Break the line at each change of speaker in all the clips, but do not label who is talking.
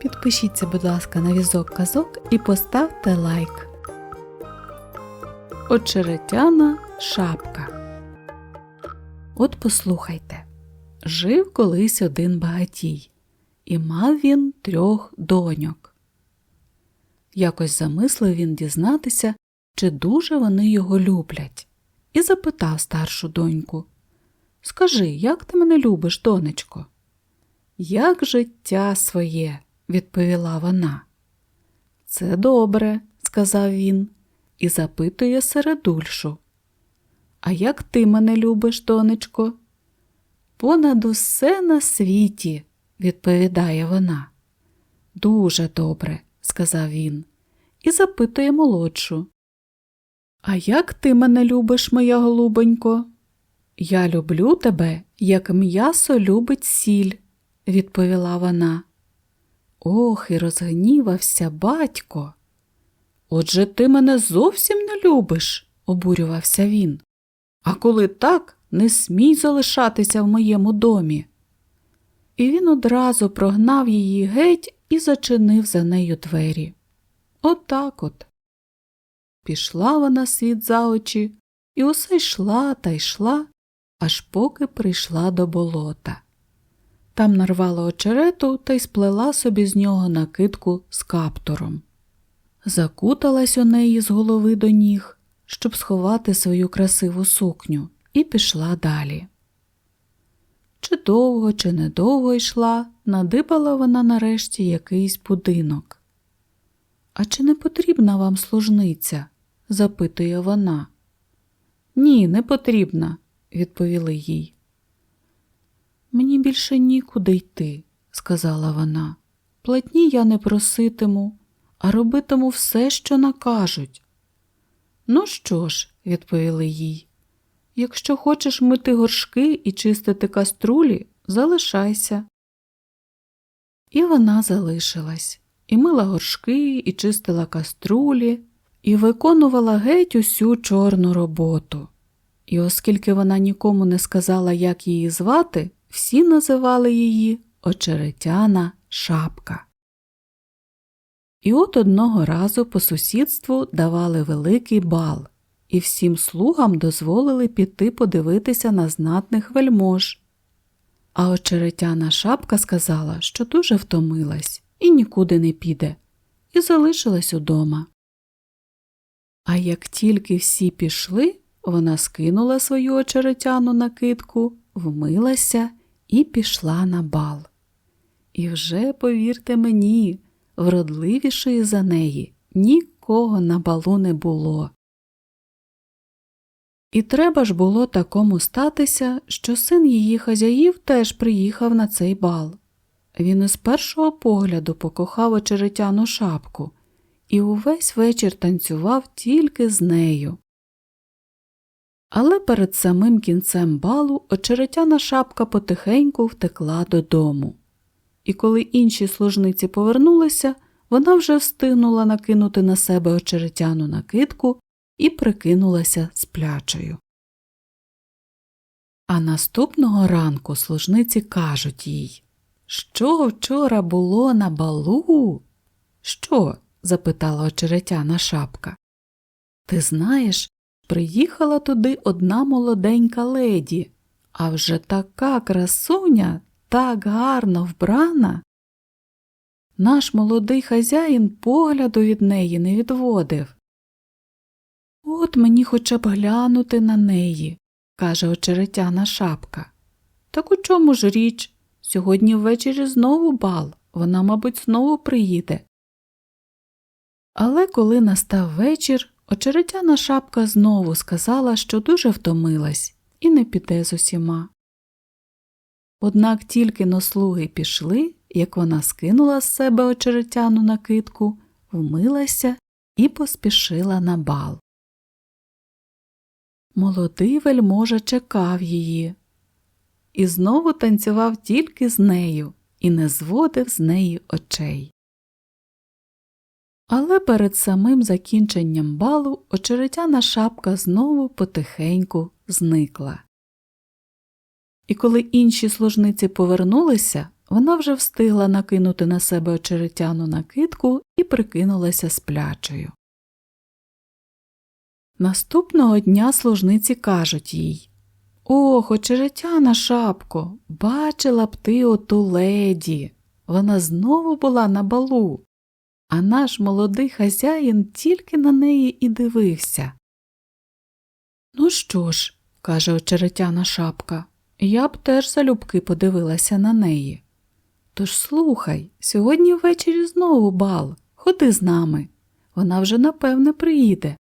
Підпишіться, будь ласка, на візок казок і поставте лайк. Очеретяна шапка. От послухайте. Жив колись один багатій, і мав він трьох доньок. Якось замислив він дізнатися, чи дуже вони його люблять, і запитав старшу доньку Скажи, як ти мене любиш, донечко? Як життя своє, відповіла вона. Це добре, сказав він, і запитує середульшу. А як ти мене любиш, донечко? Понад усе на світі, відповідає вона. Дуже добре, сказав він, і запитує молодшу. А як ти мене любиш, моя голубонько? Я люблю тебе, як м'ясо любить сіль, відповіла вона. Ох, і розгнівався батько. Отже ти мене зовсім не любиш, обурювався він. А коли так, не смій залишатися в моєму домі. І він одразу прогнав її геть і зачинив за нею двері. Отак от. Пішла вона світ за очі і усе йшла та йшла, аж поки прийшла до болота. Там нарвала очерету та й сплела собі з нього накидку з каптуром. Закуталась у неї з голови до ніг, щоб сховати свою красиву сукню, і пішла далі. Чи довго, чи недовго йшла, надибала вона нарешті якийсь будинок. А чи не потрібна вам служниця? запитує вона. Ні, не потрібна, відповіли їй. Мені більше нікуди йти, сказала вона. Платні я не проситиму, а робитиму все, що накажуть. Ну що ж, відповіли їй, якщо хочеш мити горшки і чистити каструлі, залишайся. І вона залишилась, і мила горшки, і чистила каструлі, і виконувала геть усю чорну роботу. І оскільки вона нікому не сказала, як її звати, всі називали її очеретяна шапка. І от одного разу по сусідству давали великий бал, і всім слугам дозволили піти подивитися на знатних вельмож. А очеретяна шапка сказала, що дуже втомилась і нікуди не піде, і залишилась удома. А як тільки всі пішли, вона скинула свою очеретяну накидку, вмилася і пішла на бал. І вже, повірте мені, вродливішої за неї нікого на балу не було. І треба ж було такому статися, що син її хазяїв теж приїхав на цей бал. Він із першого погляду покохав очеретяну шапку і увесь вечір танцював тільки з нею. Але перед самим кінцем балу очеретяна шапка потихеньку втекла додому. І коли інші служниці повернулися, вона вже встигнула накинути на себе очеретяну накидку і прикинулася сплячою. А наступного ранку служниці кажуть їй Що вчора було на балу? Що? запитала очеретяна шапка. Ти знаєш, приїхала туди одна молоденька леді, а вже така красуня, так гарно вбрана. Наш молодий хазяїн погляду від неї не відводив. От мені хоча б глянути на неї, каже очеретяна шапка. Так у чому ж річ? Сьогодні ввечері знову бал, вона, мабуть, знову приїде. Але коли настав вечір, очеретяна шапка знову сказала, що дуже втомилась і не піде з усіма. Однак тільки но слуги пішли, як вона скинула з себе очеретяну накидку, вмилася і поспішила на бал. Молодий вельможа чекав її і знову танцював тільки з нею і не зводив з неї очей. Але перед самим закінченням балу очеретяна шапка знову потихеньку зникла. І коли інші служниці повернулися, вона вже встигла накинути на себе очеретяну накидку і прикинулася сплячою. Наступного дня служниці кажуть їй Ох, очеретяна шапко, бачила б ти оту леді. Вона знову була на балу, а наш молодий хазяїн тільки на неї і дивився. Ну що ж, каже очеретяна шапка, я б теж залюбки подивилася на неї. Тож слухай, сьогодні ввечері знову бал, ходи з нами. Вона вже напевне приїде.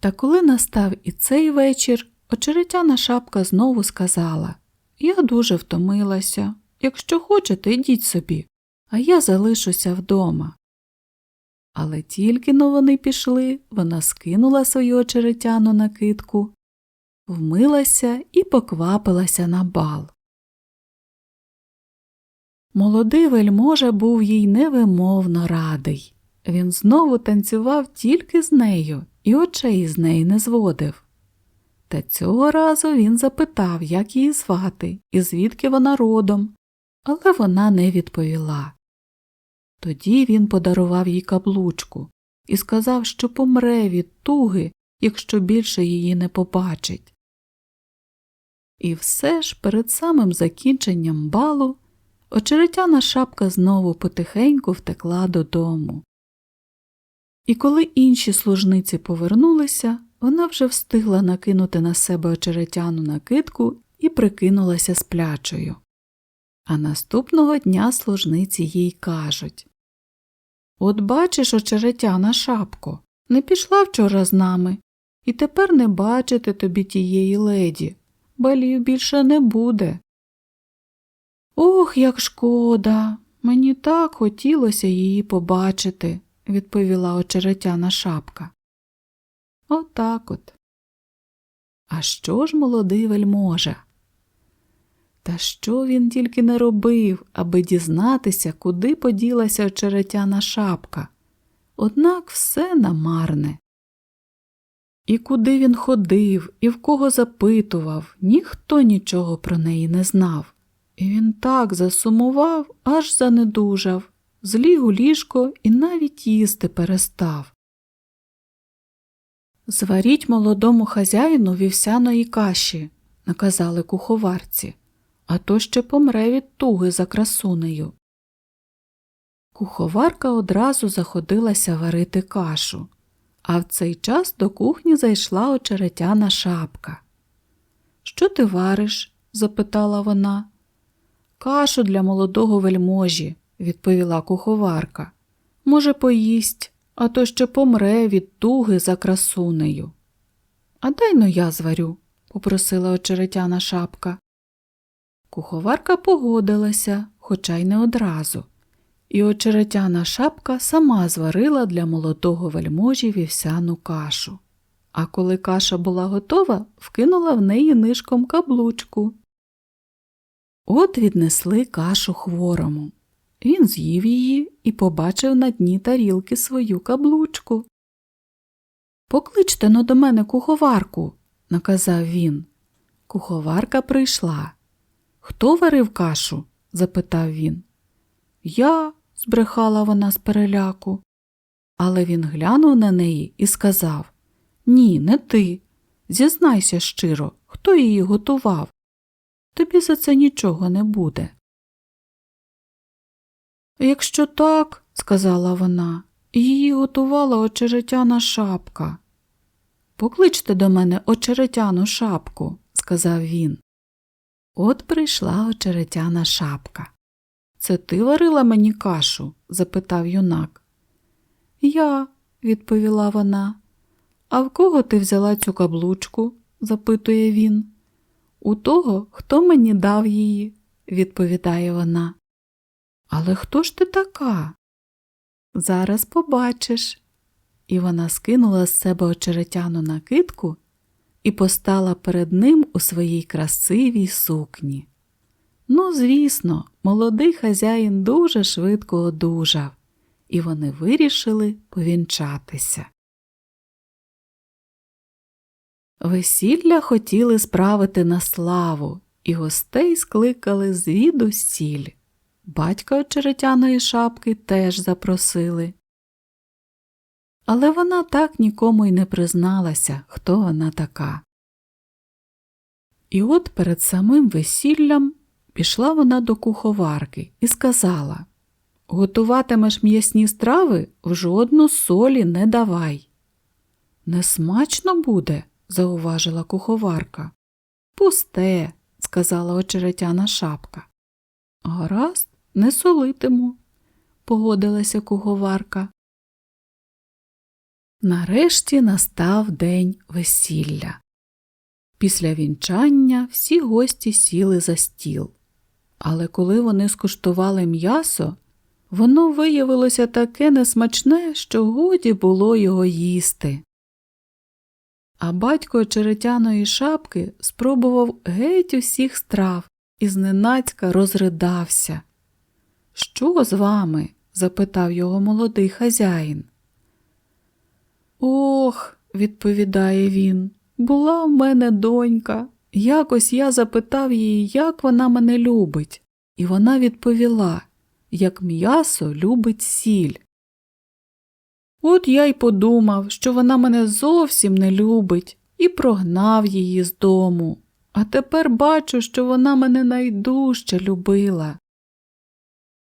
Та коли настав і цей вечір, очеретяна шапка знову сказала Я дуже втомилася. Якщо хочете, йдіть собі, а я залишуся вдома. Але тільки но вони пішли, вона скинула свою очеретяну накидку, вмилася і поквапилася на бал. Молодий вельможа був їй невимовно радий. Він знову танцював тільки з нею і очей з неї не зводив. Та цього разу він запитав, як її звати і звідки вона родом, але вона не відповіла. Тоді він подарував їй каблучку і сказав, що помре від туги, якщо більше її не побачить. І все ж перед самим закінченням балу очеретяна шапка знову потихеньку втекла додому. І коли інші служниці повернулися, вона вже встигла накинути на себе очеретяну накидку і прикинулася сплячою. А наступного дня служниці їй кажуть От бачиш, очеретяна шапко, не пішла вчора з нами, і тепер не бачити тобі тієї леді, балів більше не буде. Ох, як шкода, мені так хотілося її побачити, відповіла очеретяна шапка. Отак от. А що ж молодий вельможа? Та що він тільки не робив, аби дізнатися, куди поділася очеретяна шапка. Однак все намарне. І куди він ходив, і в кого запитував, ніхто нічого про неї не знав. І він так засумував, аж занедужав, зліг у ліжко і навіть їсти перестав. Зваріть молодому хазяїну вівсяної каші, наказали куховарці, а то ще помре від туги за красунею. Куховарка одразу заходилася варити кашу, а в цей час до кухні зайшла очеретяна шапка. Що ти вариш? запитала вона. Кашу для молодого вельможі, відповіла куховарка. Може, поїсть, а то ще помре від туги за красунею. А дай но я зварю, попросила очеретяна шапка. Куховарка погодилася, хоча й не одразу, і очеретяна шапка сама зварила для молодого вельможі вівсяну кашу. А коли каша була готова, вкинула в неї нишком каблучку. От віднесли кашу хворому. Він з'їв її і побачив на дні тарілки свою каблучку. Покличте но до мене куховарку, наказав він. Куховарка прийшла. Хто варив кашу? запитав він. Я, збрехала вона з переляку. Але він глянув на неї і сказав Ні, не ти. Зізнайся щиро, хто її готував. Тобі за це нічого не буде. Якщо так, сказала вона, її готувала очеретяна шапка. Покличте до мене очеретяну шапку, сказав він. От прийшла очеретяна шапка. Це ти варила мені кашу? запитав юнак. Я, відповіла вона. А в кого ти взяла цю каблучку? запитує він. У того, хто мені дав її, відповідає вона. Але хто ж ти така? Зараз побачиш. І вона скинула з себе очеретяну накидку і постала перед ним у своїй красивій сукні. Ну, звісно, молодий хазяїн дуже швидко одужав, і вони вирішили повінчатися. Весілля хотіли справити на славу, і гостей скликали звідусіль. Батька очеретяної шапки теж запросили. Але вона так нікому й не призналася, хто вона така. І от перед самим весіллям пішла вона до куховарки і сказала Готуватимеш м'ясні страви в жодну солі не давай. Несмачно буде, зауважила куховарка. Пусте, сказала очеретяна шапка. Гаразд, не солитиму, погодилася куховарка. Нарешті настав день весілля. Після вінчання всі гості сіли за стіл. Але коли вони скуштували м'ясо, воно виявилося таке несмачне, що годі було його їсти. А батько очеретяної шапки спробував геть усіх страв і зненацька розридався. Що з вами? запитав його молодий хазяїн. Ох, відповідає він, була в мене донька. Якось я запитав її, як вона мене любить, і вона відповіла, як м'ясо любить сіль. От я й подумав, що вона мене зовсім не любить, і прогнав її з дому, а тепер бачу, що вона мене найдужче любила.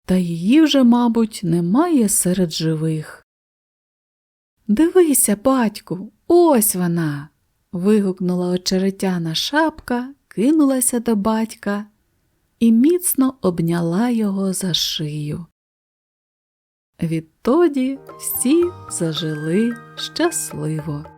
Та її вже, мабуть, немає серед живих. Дивися, батьку, ось вона. вигукнула очеретяна шапка, кинулася до батька і міцно обняла його за шию. Відтоді всі зажили щасливо.